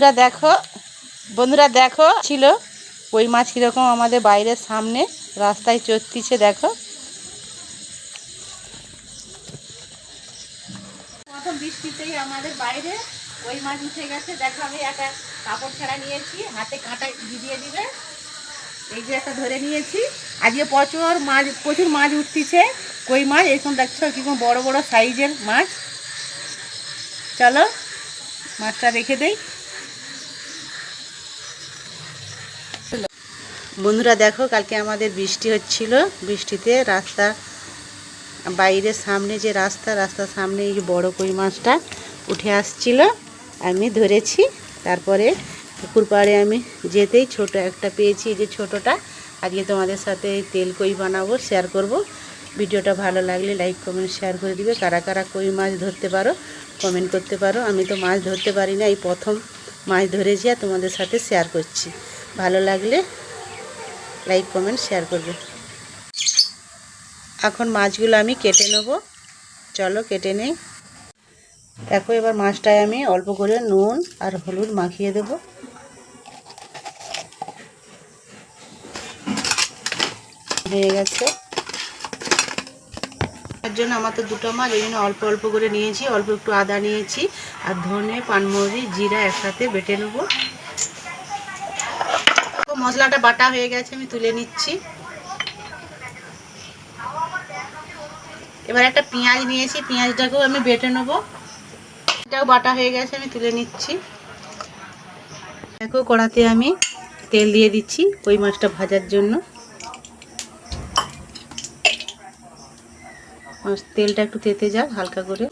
বন্ধুরা দেখো বন্ধুরা দেখো, ছিল। কই মাছ কীরকম আমাদের বাইরের সামনে রাস্তায় চড়তিছে, দেখো। প্রথম বৃষ্টিতেই আমাদের বাইরে ওই মাছ উঠে গেছে। দেখো, আমি একটা কাপড় ছাড়া নিয়েছি, হাতে কাঁটা দিয়ে দিবে। এই যে একটা ধরে নিয়েছি। আজকে প্রচুর মাছ প্রচুর মাছ উঠতিছে। কই মাছ? এরকম দেখছ কীরকম বড় বড় সাইজের মাছ? চলো, মাছটা রেখে দেই। বন্ধুরা দেখো, কালকে আমাদের বৃষ্টি হচ্ছিল। বৃষ্টিতে রাস্তা বাইরের সামনে যে রাস্তা, রাস্তার সামনে এই বড় কই মাছটা উঠে আসছিল। আমি ধরেছি, তারপরে পুকুর পাড়ে আমি যেতেই ছোট একটা পেয়েছি যে ছোটোটা। আজকে তোমাদের সাথে তেল কই বানাবো শেয়ার করব। ভিডিওটা ভালো লাগলে লাইক কমেন্ট শেয়ার করে দিবে। কারা কারা কই মাছ ধরতে পারো কমেন্ট করতে পারো। আমি তো মাছ ধরতে পারি না, এই প্রথম মাছ ধরেছি আর তোমাদের সাথে শেয়ার করছি। ভালো লাগলে লাইক কমেন্ট শেয়ার করবে। এখন মাছগুলো আমি কেটে নেব। চলো কেটে নেই। দেখো, এবার মাছটায় আমি অল্প করে নুন আর হলুদ মাখিয়ে দেব। হয়ে গেছে। তার জন্য আমার তো দুটো মাছ ওই জন্য অল্প অল্প করে নিয়েছি। অল্প একটু আদা নিয়েছি আর ধনে, পানমরি, জিরা একসাথে বেটে নেব। মশলাটা বাটা হয়ে গেছে, আমি তুলে নিচ্ছি। এবার একটা পেঁয়াজ নিয়েছি, পেঁয়াজটাকেও আমি বেটে নেব। এটাও বাটা হয়ে গেছে, আমি তুলে নিচ্ছি। দেখো, কড়াতে আমি তেল দিয়ে দিচ্ছি কই মাছটা ভাজার জন্য। তেলটা একটু তেতে যাক, হালকা করে।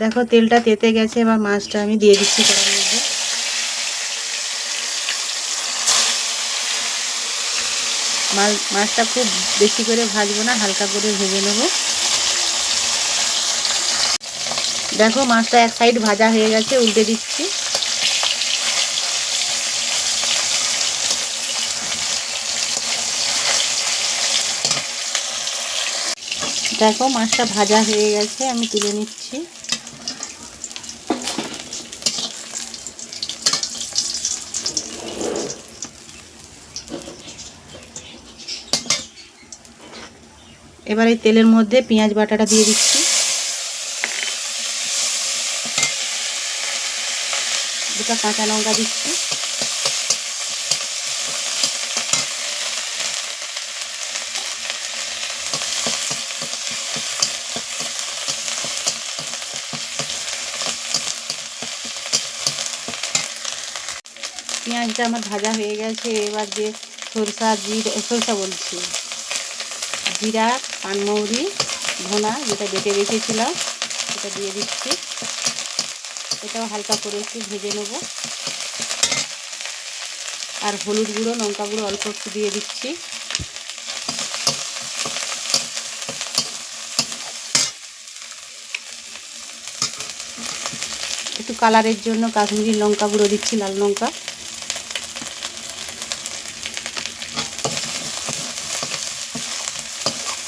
দেখো, তেলটা তেতে গেছে, এবার মাছটা আমি দিয়ে দিচ্ছি কড়ার মাছ, মাছটা খুব বেশি করে ভাজবো না, হালকা করে ভেজে নেব। দেখো, মাছটা এক সাইড ভাজা হয়ে গেছে, উল্টে দিচ্ছি। দেখো, মাছটা ভাজা হয়ে গেছে, আমি তুলে নিচ্ছি। এবার এই তেলের মধ্যে পেঁয়াজ বাটাটা দিয়ে দিচ্ছি। দুটো কাঁচা লঙ্কা দিচ্ছি। পেঁয়াজটা আমার ভাজা হয়ে গেছে, এবার যে সরষা জিরা সরষা বলছি। জিরা, পানমৌরি ধনা যেটা বেটে রেখেছিলাম, সেটা দিয়ে দিচ্ছি। এটাও হালকা করে একটু ভেজে নেব। আর হলুদ গুঁড়ো, লঙ্কা গুঁড়ো অল্প একটু দিয়ে দিচ্ছি। একটু কালারের জন্য কাশ্মীরি লঙ্কা গুঁড়ো দিচ্ছি, লাল লঙ্কা।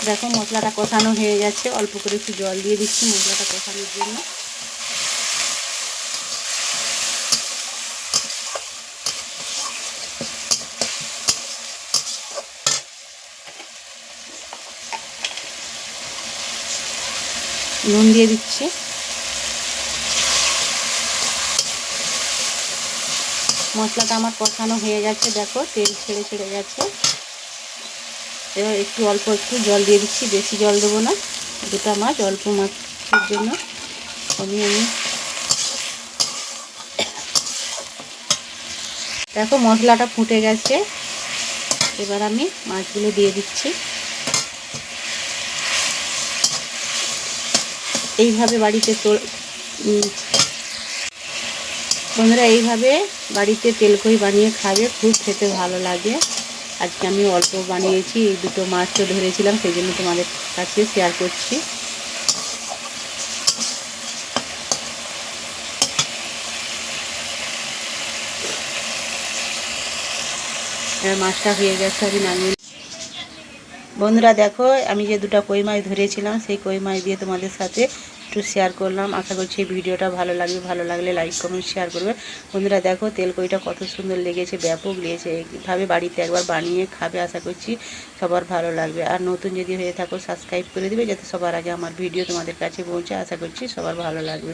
দেখো মশলাটা কষানো হয়ে গেছে। অল্প করে একটু জল দিয়ে দিচ্ছি মশলাটা কষানোর জন্য। নুন দিয়ে দিচ্ছি। মশলাটা আমার কষানো হয়ে গেছে, দেখো তেল ছেড়ে ছেড়ে গেছে। এবার একটু অল্প একটু জল দিয়ে দিচ্ছি, বেশি জল দেবো না। দুটা মাছ অল্প মাছের জন্য। আমি আমি দেখো মশলাটা ফুটে গেছে। এবার আমি মাছগুলো দিয়ে দিচ্ছি। এইভাবে বাড়িতে তো বন্ধুরা, এইভাবে বাড়িতে তেলকই বানিয়ে খাবে, খুব খেতে ভালো লাগে। আজকে আমি অল্প বানিয়েছি, এই দুটো মাছ তো ধরেছিলাম, সেই জন্য তোমাদের কাছে শেয়ার করছি। মাছটা হয়ে গেছে, আমি নামিয়ে বন্ধুরা দেখো, আমি যে দুটো কই মাছ ধরেছিলাম, সেই কই মাছ দিয়ে তোমাদের সাথে একটু শেয়ার করলাম। আশা করছি এই ভিডিওটা ভালো লাগবে। ভালো লাগলে লাইক কমেন্ট শেয়ার করবে। বন্ধুরা দেখো, তেল কইটা কত সুন্দর লেগেছে, ব্যাপক লেগেছে। এইভাবে বাড়িতে একবার বানিয়ে খাবে, আশা করছি সবার ভালো লাগবে। আর নতুন যদি হয়ে থাকো সাবস্ক্রাইব করে দেবে, যাতে সবার আগে আমার ভিডিও তোমাদের কাছে পৌঁছে আশা করছি সবার ভালো লাগবে।